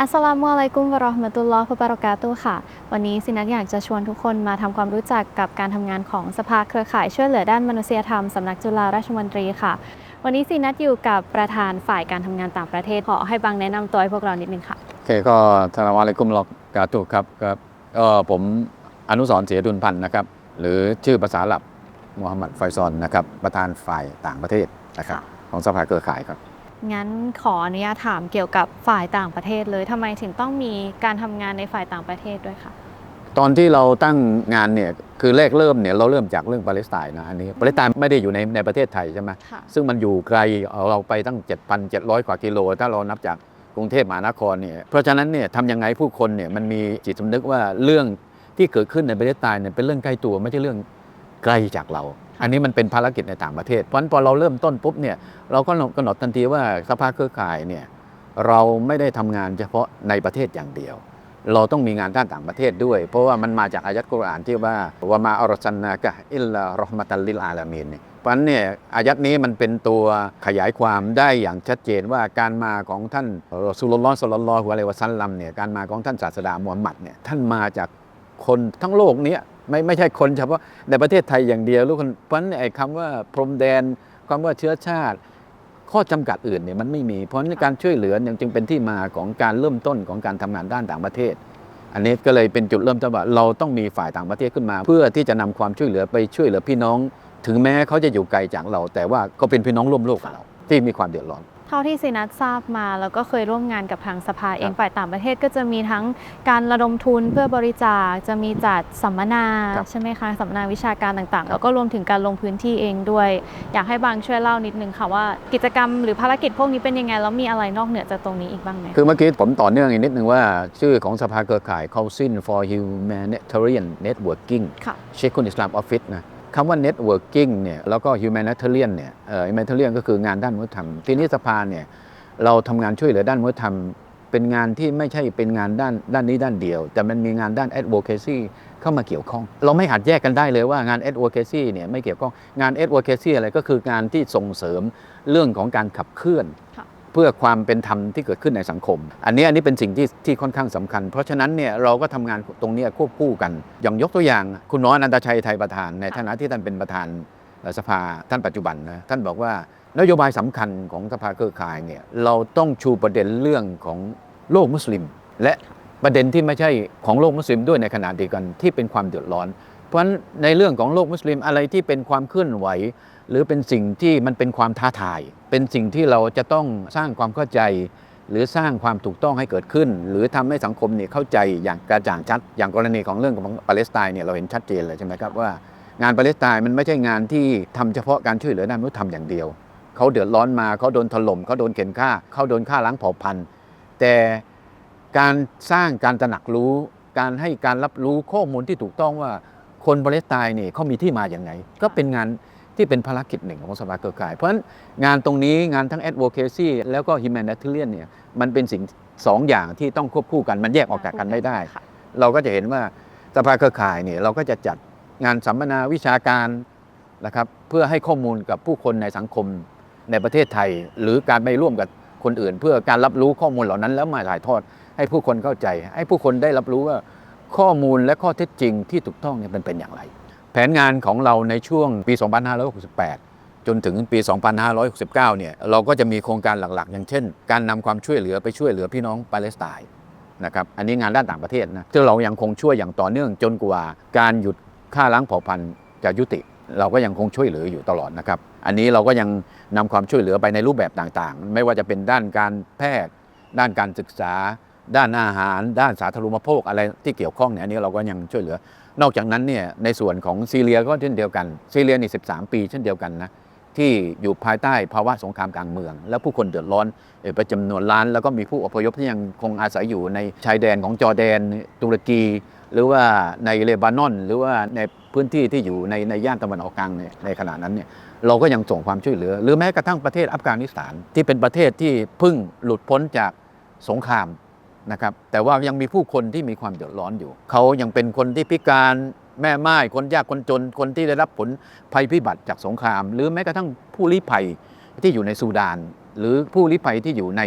อัสสลามุอะลัยกุมวะเราะห์มะตุลลอฮ์วะบะเราะกาตุฮ์ค่ะ วันนี้ซินัทอยากจะชวนทุกคนมาทำความรู้จักกับการทำงานของสภาเครือข่ายช่วยเหลือด้านมนุษยธรรมสำนักจุฬาราชมนตรีค่ะ วันนี้ซินัทอยู่กับประธานฝ่ายการทำงานต่างประเทศขอให้บังแนะนำตัวให้พวกเรานิดนึงค่ะโอเคก็สลามอะลัยกุมลอกกาตุครับครับก็ผมอนุสรณ์เสียดุลพันธ์นะครับ หรือชื่อภาษาอาหลับมูฮัมหมัดไฟซอนนะครับประธานฝ่ายต่างประเทศนะครับค่ะของสภาเครือข่ายครับ งั้นขออนุญาตถามเกี่ยวกับฝ่ายต่างประเทศเลยทำไมถึงต้องมีการทำงานในฝ่ายต่างประเทศด้วยคะตอนที่เราตั้งงานเนี่ยคือแรกเริ่มเนี่ยเราเริ่มจากเรื่องปาเลสไตน์นะอันนี้ปาเลสไตน์ไม่ได้อยู่ในในประเทศไทยใช่ไหมค่ะ ซึ่งมันอยู่ไกลเอาเราไปตั้ง 7,700 กว่ากิโล ถ้าเรานับจากกรุงเทพมหานครเนี่ยเพราะฉะนั้นเนี่ยทำยังไงผู้คนเนี่ยมันมีจิตสำนึกว่าเรื่องที่เกิดขึ้นในประเทศไทยเนี่ยเป็นเรื่องใกล้ตัวไม่ใช่เรื่องไกลจากเรา อันนี้มันเป็นภารกิจในต่างประเทศ เพราะฉะนั้นพอเราเริ่มต้นปุ๊บเนี่ยเราก็กำหนดทันทีว่าสภาเครือข่ายเนี่ยเราไม่ได้ทำงานเฉพาะในประเทศอย่างเดียว เราต้องมีงานด้านต่างประเทศด้วย เพราะว่ามันมาจากอายัดกุรอานที่ว่าวามาอัลซันนากะอิลลารอห์มะตัลลิลอาลามีนเนี่ยเพราะฉะนั้นเนี่ยอายัดนี้มันเป็นตัวขยายความได้อย่างชัดเจนว่าการมาของท่านรอซูลุลลอฮ์ศ็อลลัลอฮุอะลัยวะซัลลัมเนี่ยการมาของท่านศาสดามูฮัมหมัดเนี่ยท่านมาจากคนทั้งโลกเนี้ย ไม่ไม่ใช่คนเฉพาะในประเทศไทยอย่างเดียวลูกคนเพราะฉะนั้นไอ้คำว่าพรมแดนคำว่าเชื้อชาติ ข้อจำกัดอื่นเนี่ยมันไม่มี เพราะฉะนั้นการช่วยเหลือเนี่ยจึงเป็นที่มาของการเริ่มต้นของการทำงานด้านต่างประเทศ อันนี้ก็เลยเป็นจุดเริ่มต้นว่าเราต้องมีฝ่ายต่างประเทศขึ้นมา เพื่อที่จะนำความช่วยเหลือไปช่วยเหลือพี่น้อง ถึงแม้เขาจะอยู่ไกลจากเรา แต่ว่าก็เป็นพี่น้องร่วมโลกกับเราที่มีความเดือดร้อน เท่าที่ซินัททราบมา แล้วก็เคยร่วมงานกับทางสภาเองครับฝ่ายต่างประเทศก็จะมีทั้งการระดมทุนเพื่อบริจาคจะมีจัดสัมมนาครับใช่ไหมคะสัมมนาวิชาการต่างๆครับแล้วก็รวมถึงการลงพื้นที่เองด้วย อยากให้บางช่วยเล่านิดนึงค่ะว่ากิจกรรมหรือภารกิจพวกนี้เป็นยังไงแล้วมีอะไรนอกเหนือจากตรงนี้อีกบ้างไหมคือเมื่อกี้ผมต่อเนื่องอีกนิดนึงว่า ชื่อของสภาเครือข่าย Council for Humanitarian Networking ค่ะเชคุนอิสลามออฟฟิศนะ คำว่า networking เนี่ยแล้วก็ humanitarian เนี่ยเอ่อ humanitarian ก็คืองานด้านมนุษยธรรม ทีนี้สภาเนี่ยเราทำงานช่วยเหลือด้านมนุษยธรรม เป็นงานที่ไม่ใช่เป็นงานด้านด้านนี้ด้านเดียว แต่มันมีงานด้าน advocacy เข้ามาเกี่ยวข้อง เราไม่อาจแยกกันได้เลยว่างาน advocacy เนี่ยไม่เกี่ยวข้องงาน advocacy อะไรก็คืองานที่ส่งเสริมเรื่องของการขับเคลื่อน ค่ะ พื่อความเป็นธรรมที่เกิดขึ้นในสังคม อันนี้อันนี้เป็นสิ่งที่ที่ค่อนข้างสำคัญ เพราะฉะนั้นเนี่ยเราก็ทำงานตรงนี้ควบคู่กัน อย่างยกตัวอย่าง คุณน้อยอนันตชัยไทยประธาน ในฐานะที่ท่านเป็นประธานสภาท่านปัจจุบันนะท่านบอกว่านโยบายสำคัญของสภาเครือข่ายเนี่ยเราต้องชูประเด็นเรื่องของโลกมุสลิม และประเด็นที่ไม่ใช่ของโลกมุสลิมด้วยในขณะเดียวกันที่เป็นความเดือดร้อน เพราะฉะนั้นในเรื่องของโลกมุสลิมอะไรที่เป็นความเคลื่อนไหว หรือเป็นสิ่งที่มันเป็นความท้าทาย เป็นสิ่งที่เราจะต้องสร้างความเข้าใจ หรือสร้างความถูกต้องให้เกิดขึ้น หรือทำให้สังคมเนี่ยเข้าใจอย่างกระจ่างชัด อย่างกรณีของเรื่องของปาเลสไตน์เนี่ยเราเห็นชัดเจนเลยใช่ไหมครับว่างานปาเลสไตน์มันไม่ใช่งานที่ทำเฉพาะการช่วยเหลือด้านมนุษยธรรมอย่างเดียวเขาเดือดร้อนมาเขาโดนถล่มเขาโดนเข็นฆ่าเขาโดนฆ่าล้างเผ่าพันธุ์ แต่การสร้างการตระหนักรู้ การให้การรับรู้ข้อมูลที่ถูกต้องว่า คนปาเลสไตน์เนี่ยเขามีที่มาอย่างไง ก็เป็นงานที่เป็นภารกิจหนึ่งของสภาเครือข่าย เพราะฉะนั้นงานตรงนี้งานทั้ง advocacy แล้วก็ humanitarian เนี่ยมันเป็นสิ่งสองอย่างที่ต้องควบคู่กันมันแยกออกจากกันไม่ได้ค่ะเราก็จะเห็นว่าสภาเครือข่ายเนี่ยเราก็จะจัดงานสัมมนาวิชาการนะครับเพื่อให้ข้อมูลกับผู้คนในสังคมในประเทศไทย หรือการไปร่วมกับคนอื่น เพื่อการรับรู้ข้อมูลเหล่านั้นแล้วมาถ่ายทอดให้ผู้คนเข้าใจ ให้ผู้คนได้รับรู้ว่า ข้อมูลและข้อเท็จจริงที่ถูกต้องเนี่ยมันเป็นอย่างไร แผนงานของเราในช่วงปี 2568 จนถึงปี 2569 เนี่ยเราก็จะมีโครงการหลักๆ อย่างเช่น การนำความช่วยเหลือไปช่วยเหลือพี่น้องปาเลสไตน์นะครับอันนี้งานด้านต่างประเทศนะซึ่เรายังคงช่วยอย่างต่อเนื่องจนกว่าการหยุดฆ่าล้างเผ่าพันธุ์จะยุติ เราก็ยังคงช่วยเหลืออยู่ตลอดนะครับ อันนี้เราก็ยังนำความช่วยเหลือไปในรูปแบบต่างๆ ไม่ว่าจะเป็นด้านการแพทย์ ด้านการศึกษา ด้านอาหาร ด้านสาธารณูปโภคอะไรที่เกี่ยวข้องเนี่ยอันนี้เราก็ยังช่วยเหลือ นอกจากนั้นเนี่ยในส่วนของซีเรียก็เช่นเดียวกันซีเรียนี่13 ปีเช่นเดียวกันนะที่อยู่ภายใต้ภาวะสงครามกลางเมือง แล้วผู้คนเดือดร้อนเอ่อไปจำนวนล้าน แล้วก็มีผู้อพยพที่ยังคงอาศัยอยู่ในชายแดนของจอร์แดน ตุรกี หรือว่าในเลบานอน หรือว่าในพื้นที่ที่อยู่ในในย่านตะวันออกกลางเนี่ยในขณะนั้นเนี่ยเราก็ยังส่งความช่วยเหลือ หรือแม้กระทั่งประเทศอัฟกานิสถานที่เป็นประเทศที่เพิ่งหลุดพ้นจากสงคราม นะครับแต่ว่ายังมีผู้คนที่มีความเดือดร้อนอยู่ เขายังเป็นคนที่พิการแม่ไม้คนยากคนจนคนที่ได้รับผลภัยพิบัติจากสงคราม หรือแม้กระทั่งผู้ลี้ภัยที่อยู่ในซูดาน หรือผู้ลี้ภัยที่อยู่ใน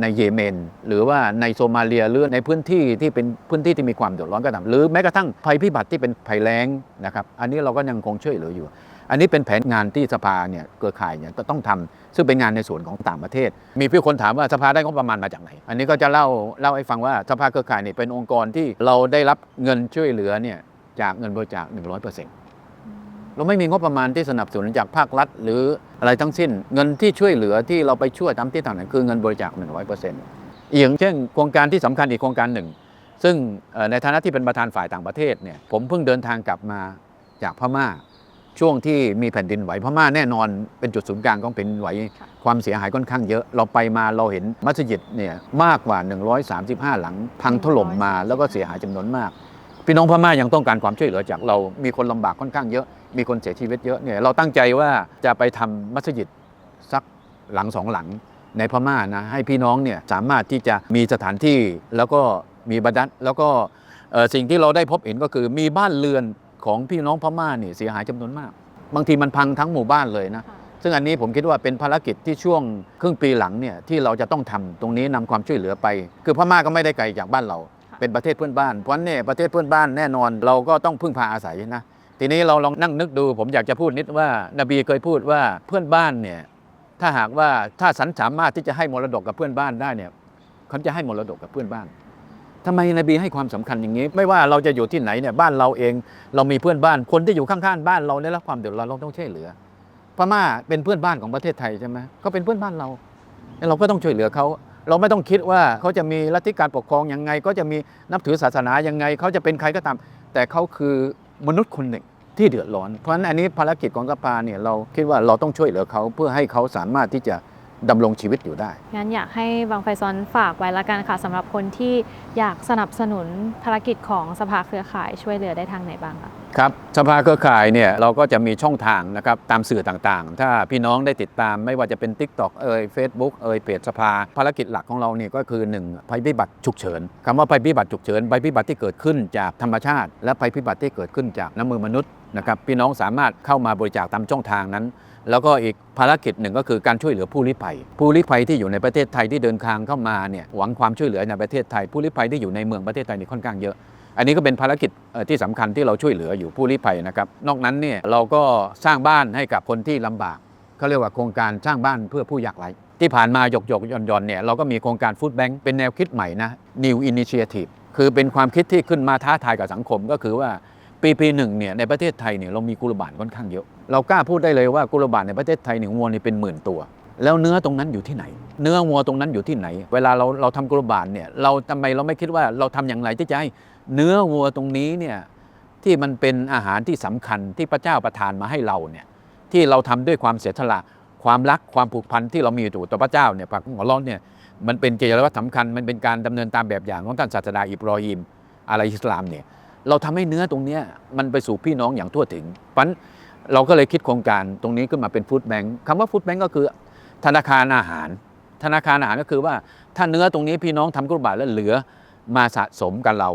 ในเยเมน หรือว่าในโซมาเลียหรือในพื้นที่ที่เป็นพื้นที่ที่มีความเดือดร้อนก็ตามหรือแม้กระทั่งภัยพิบัติที่เป็นภัยแล้งนะครับ อันนี้เราก็ยังคงช่วยเหลืออยู่ อันนี้เป็นแผนงานที่สภาเนี่ยเครือข่ายเนี่ยจะต้องทำ ซึ่งเป็นงานในส่วนของต่างประเทศ มีพี่คนถามว่าสภาได้งบประมาณมาจากไหน อันนี้ก็จะเล่าเล่าให้ฟังว่าสภาเครือข่ายเนี่ยเป็นองค์กรที่เราได้รับเงินช่วยเหลือเนี่ยจากเงินบริจาค 100%เราไม่มีงบประมาณที่สนับสนุนจากภาครัฐ หรืออะไรทั้งสิ้น เงินที่ช่วยเหลือที่เราไปช่วยตามที่ต่างๆคือเงินบริจาค 100%อีกอย่างเช่น โครงการที่สำคัญอีกโครงการหนึ่ง ซึ่งในฐานะที่เป็นประธานฝ่ายต่างประเทศเนี่ยผมเพิ่งเดินทางกลับมาจากพม่า ช่วงที่มีแผ่นดินไหวพม่าแน่นอนเป็นจุดศูนย์กลางของแผ่นดินไหว ความเสียหายค่อนข้างเยอะ เราไปมาเราเห็นมัสยิดเนี่ยมากกว่า 135 หลัง พังถล่มมาแล้วก็เสียหายจำนวนมาก พี่น้องพม่ายังต้องการความช่วยเหลือจากเรามีคนลำบากค่อนข้างเยอะ มีคนเสียชีวิตเยอะเนี่ยเราตั้งใจว่าจะไปทำมัสยิดสักหลังสองหลังในพม่านะให้พี่น้องเนี่ยสามารถที่จะมีสถานที่แล้วก็มีบัดัดแล้วก็เอ่อสิ่งที่เราได้พบเห็นก็คือมีบ้านเรือน ของพี่น้องพม่าเนี่ยเสียหายจำนวนมาก บางทีมันพังทั้งหมู่บ้านเลยนะ ซึ่งอันนี้ผมคิดว่าเป็นภารกิจที่ช่วงครึ่งปีหลังเนี่ยที่เราจะต้องทำตรงนี้นำความช่วยเหลือไป คือพม่าก็ไม่ได้ไกลจากบ้านเราค่ะเป็นประเทศเพื่อนบ้าน เพราะฉะนั้นเนี่ยประเทศเพื่อนบ้านแน่นอนเราก็ต้องพึ่งพาอาศัยนะ ทีนี้เราลองนั่งนึกดู ผมอยากจะพูดนิดว่านบีเคยพูดว่าเพื่อนบ้านเนี่ยถ้าหากว่าถ้าสันสามารถที่จะให้มรดกกับเพื่อนบ้านได้เนี่ยเขาจะให้มรดกกับเพื่อนบ้าน ทำไมนบีให้ความสำคัญอย่างนี้ ไม่ว่าเราจะอยู่ที่ไหนเนี่ยบ้านเราเอง เรามีเพื่อนบ้านคนที่อยู่ข้างๆบ้านเราได้รับความเดือดร้อนเราต้องช่วยเหลือพม่าเป็นเพื่อนบ้านของประเทศไทยใช่ไหมเขาเป็นเพื่อนบ้านเรา เราก็ต้องช่วยเหลือเขาเราไม่ต้องคิดว่าเขาจะมีลัทธิการปกครองยังไง ก็จะมีนับถือศาสนายังไง เขาจะเป็นใครก็ตาม แต่เขาคือมนุษย์คนหนึ่งที่เดือดร้อน เพราะฉะนั้นอันนี้ภารกิจของสภาเนี่ยเราคิดว่าเราต้องช่วยเหลือเขาเพื่อให้เขาสามารถที่จะ ดำรงชีวิตอยู่ได้ งั้นอยากให้บางไฟซ้อนฝากไว้ละกันค่ะสำหรับคนที่อยากสนับสนุนภารกิจของสภาเครือข่ายช่วยเหลือได้ทางไหนบ้างคะครับสภาเครือข่ายเนี่ยเราก็จะมีช่องทางนะครับตามสื่อต่างๆ ถ้าพี่น้องได้ติดตามไม่ว่าจะเป็น Tik t o k เอ่ย Facebook เอ่ยเพจสภา ภารกิจหลักของเราเนี่ยก็คือ 1 ภัยพิบัติฉุกเฉินคำว่าภัยพิบัติฉุกเฉินภัยพิบัติที่เกิดขึ้นจากธรรมชาติ และภัยพิบัติที่เกิดขึ้นจากน้ำมือมนุษย์นะครับพี่น้องสามารถเข้ามาบริจาคตามช่องทางนั้น แล้วก็อีกภารกิจหนึ่งก็คือการช่วยเหลือผู้ลี้ภัย ผู้ลี้ภัยที่อยู่ในประเทศไทยที่เดินทางเข้ามาเนี่ยหวังความช่วยเหลือในประเทศไทย ผู้ลี้ภัยที่อยู่ในเมืองประเทศไทยนี่ค่อนข้างเยอะ อันนี้ก็เป็นภารกิจที่สำคัญที่เราช่วยเหลืออยู่ผู้ลี้ภัยนะครับนอกนั้นเนี่ยเราก็สร้างบ้านให้กับคนที่ลำบากเขาเรียกว่าโครงการสร้างบ้านเพื่อผู้ยากไร้ที่ผ่านมาหยกหยกย่อนย่อนเนี่ยเราก็มีโครงการฟู้ดแบงค์เป็นแนวคิดใหม่นะ New Initiative คือเป็นความคิดที่ขึ้นมาท้าทายกับสังคมก็คือว่า ปีปีหนึ่งเนี่ยในประเทศไทยเนี่ยเรามีกุลบาลค่อนข้างเยอะ เรากล้าพูดได้เลยว่ากุลบาลในประเทศไทยเนี่ยวัวนี่เป็นหมื่นตัว แล้วเนื้อตรงนั้นอยู่ที่ไหน เนื้อวัวตรงนั้นอยู่ที่ไหน เวลาเราเราทำกุลบาลเนี่ยเราทำไมเราไม่คิดว่าเราทำอย่างไรที่จะให้เนื้อวัวตรงนี้เนี่ยที่มันเป็นอาหารที่สำคัญที่พระเจ้าประทานมาให้เราเนี่ยที่เราทำด้วยความเสียสละความรักความผูกพันที่เรามีอยู่ต่อพระเจ้าเนี่ยปากหัวเร้อนเนี่ยมันเป็นเกิจวัตรสำคัญมันเป็นการดำเนินตามแบบอย่างของท่านศาสดาอิบรอฮิมอะลัยฮิสลามเนี่ย เราทำให้เนื้อตรงเนี้ยมันไปสู่พี่น้องอย่างทั่วถึงเพราะฉะนั้นเราก็เลยคิดโครงการตรงนี้ขึ้นมาเป็นฟู้ดแบงค์คำว่าฟู้ดแบงค์ก็คือ ธนาคารอาหาร ธนาคารอาหารก็คือว่าถ้าเนื้อตรงนี้พี่น้องทำกุศลบาทแล้วเหลือมาสะสมกับเรา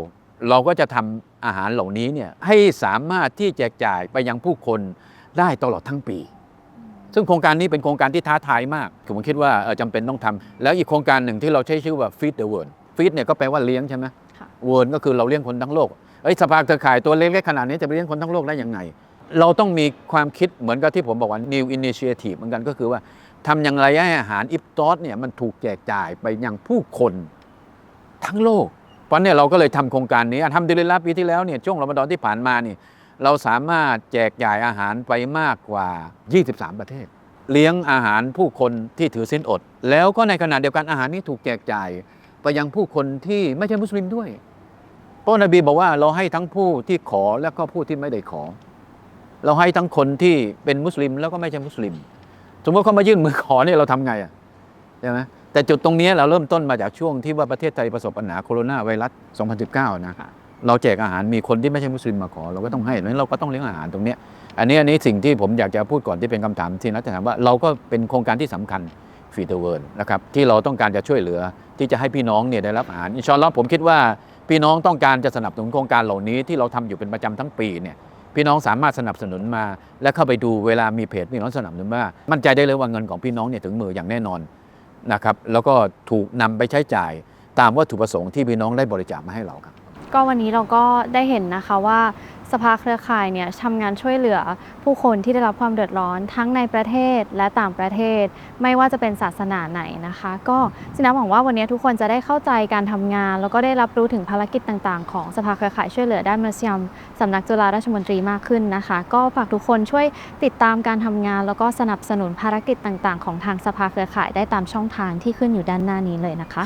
เราก็จะทำอาหารเหล่านี้เนี่ยให้สามารถที่แจกจ่ายไปยังผู้คนได้ตลอดทั้งปี ซึ่งโครงการนี้เป็นโครงการที่ท้าทายมากผมคิดว่าเอ่อจำเป็นต้องทำแล้วอีกโครงการหนึ่งที่เราใช้ชื่อว่า Feed the World Feed เนี่ยก็แปลว่าเลี้ยงใช่ไหมค่ะเวิร์นก็คือเราเลี้ยงคนทั้งโลก เอ้ยสภาเครือข่ายตัวเล็กๆขนาดนี้จะไปเลี้ยงคนทั้งโลกได้ยังไง เราต้องมีความคิดเหมือนกับที่ผมบอกว่า new initiative เหมือนกันก็คือว่าทำอย่างไรให้อาหารอิฟตอสเนี่ยมันถูกแจกจ่ายไปยังผู้คนทั้งโลก เพราะเนี่ยเราก็เลยทำโครงการนี้ทำดีเลยละปีที่แล้วเนี่ยช่วงรอมฎอนที่ผ่านมาเนี่ยเราสามารถแจกจ่ายอาหารไปมากกว่า 23 ประเทศ เลี้ยงอาหารผู้คนที่ถือศีลอด แล้วก็ในขณะเดียวกันอาหารนี้ถูกแจกจ่ายไปยังผู้คนที่ไม่ใช่มุสลิมด้วย พราะนบีบอกว่าเราให้ทั้งผู้ที่ขอและก็ผู้ที่ไม่ได้ขอ เราให้ทั้งคนที่เป็นมุสลิมแล้วก็ไม่ใช่มุสลิม สมมติเขามายื่นมือขอเนี่ยเราทำไงอะใช่ไหมแต่จุดตรงนี้เราเริ่มต้นมาจากช่วงที่ว่าประเทศไทยประสบปัญหาโคโรนาไวรัส 2019 นะค่ะเราแจกอาหารมีคนที่ไม่ใช่มุสลิมมาขอ เราก็ต้องให้เพราะฉะนั้นเราก็ต้องเลี้ยงอาหารตรงเนี้ยอันนี้อันนี้สิ่งที่ผมอยากจะพูดก่อนที่เป็นคำถามที่นัทจะถามว่าเราก็เป็นโครงการที่สำคัญฟีเดอร์เวิร์นะครับที่เราต้องการจะช่วยเหลือที่จะให้พี่น้องเนี่ยได้รับอาหารอินชาอัลลอฮ์ผมคิดว่า พี่น้องต้องการจะสนับสนุนโครงการเหล่านี้ที่เราทำอยู่เป็นประจำทั้งปีเนี่ยพี่น้องสามารถสนับสนุนมา และเข้าไปดูเวลามีเพจพี่น้องสนับสนุนว่ามั่นใจได้เลยว่าเงินของพี่น้องเนี่ยถึงมืออย่างแน่นอนนะครับแล้วก็ถูกนำไปใช้จ่ายตามวัตถุประสงค์ที่พี่น้องได้บริจาคมาให้เราครับก็วันนี้เราก็ได้เห็นนะคะว่า สภาเครือข่ายเนี่ยทำงานช่วยเหลือผู้คนที่ได้รับความเดือดร้อนทั้งในประเทศและต่างประเทศ ไม่ว่าจะเป็นศาสนาไหนนะคะ ก็สินะหวังว่าวันนี้ทุกคนจะได้เข้าใจการทำงาน แล้วก็ได้รับรู้ถึงภารกิจต่างๆ ของสภาเครือข่ายช่วยเหลือด้านมนุษยธรรมสำนักจุฬาราชมนตรีมากขึ้นนะคะ ก็ฝากทุกคนช่วยติดตามการทำงาน แล้วก็สนับสนุนภารกิจต่างๆ ของทางสภาเครือข่ายได้ตามช่องทางที่ขึ้นอยู่ด้านหน้านี้เลยนะคะ